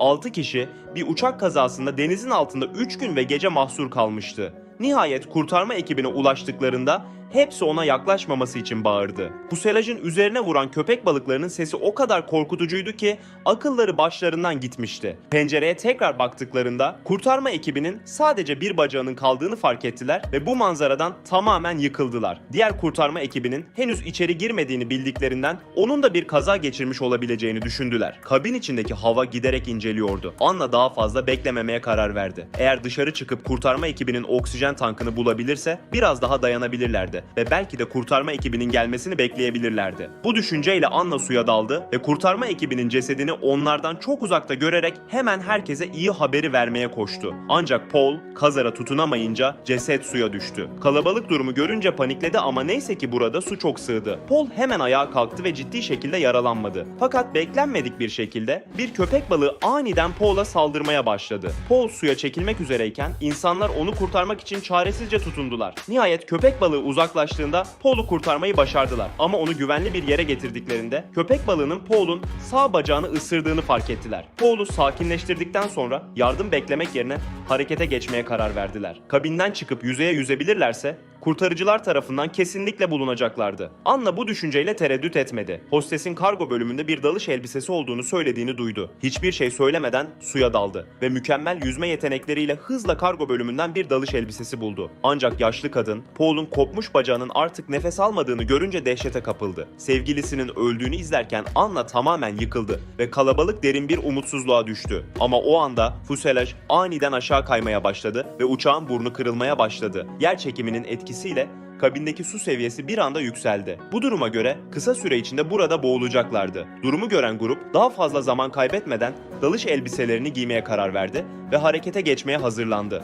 6 kişi bir uçak kazasında denizin altında 3 gün ve gece mahsur kalmıştı. Nihayet kurtarma ekibine ulaştıklarında hepsi ona yaklaşmaması için bağırdı. Fuselajın üzerine vuran köpek balıklarının sesi o kadar korkutucuydu ki akılları başlarından gitmişti. Pencereye tekrar baktıklarında kurtarma ekibinin sadece bir bacağının kaldığını fark ettiler ve bu manzaradan tamamen yıkıldılar. Diğer kurtarma ekibinin henüz içeri girmediğini bildiklerinden onun da bir kaza geçirmiş olabileceğini düşündüler. Kabin içindeki hava giderek inceliyordu. Anna daha fazla beklememeye karar verdi. Eğer dışarı çıkıp kurtarma ekibinin oksijen tankını bulabilirse biraz daha dayanabilirlerdi ve belki de kurtarma ekibinin gelmesini bekleyebilirlerdi. Bu düşünceyle Anna suya daldı ve kurtarma ekibinin cesedini onlardan çok uzakta görerek hemen herkese iyi haberi vermeye koştu. Ancak Paul kazara tutunamayınca ceset suya düştü. Kalabalık durumu görünce panikledi ama neyse ki burada su çok sığdı. Paul hemen ayağa kalktı ve ciddi şekilde yaralanmadı. Fakat beklenmedik bir şekilde bir köpek balığı aniden Paul'a saldırmaya başladı. Paul suya çekilmek üzereyken insanlar onu kurtarmak için çaresizce tutundular. Nihayet köpek balığı uzaklaştığında Paul'u kurtarmayı başardılar. Ama onu güvenli bir yere getirdiklerinde köpek balığının Paul'un sağ bacağını ısırdığını fark ettiler. Paul'u sakinleştirdikten sonra yardım beklemek yerine harekete geçmeye karar verdiler. Kabinden çıkıp yüzeye yüzebilirlerse kurtarıcılar tarafından kesinlikle bulunacaklardı. Anna bu düşünceyle tereddüt etmedi. Hostesin kargo bölümünde bir dalış elbisesi olduğunu söylediğini duydu. Hiçbir şey söylemeden suya daldı ve mükemmel yüzme yetenekleriyle hızla kargo bölümünden bir dalış elbisesi buldu. Ancak yaşlı kadın Paul'un kopmuş bacağının artık nefes almadığını görünce dehşete kapıldı. Sevgilisinin öldüğünü izlerken Anna tamamen yıkıldı ve kalabalık derin bir umutsuzluğa düştü. Ama o anda fuselaj aniden aşağı kaymaya başladı ve uçağın burnu kırılmaya başladı. Yer çekiminin etkisiyle kabindeki su seviyesi bir anda yükseldi. Bu duruma göre kısa süre içinde burada boğulacaklardı. Durumu gören grup daha fazla zaman kaybetmeden dalış elbiselerini giymeye karar verdi ve harekete geçmeye hazırlandı.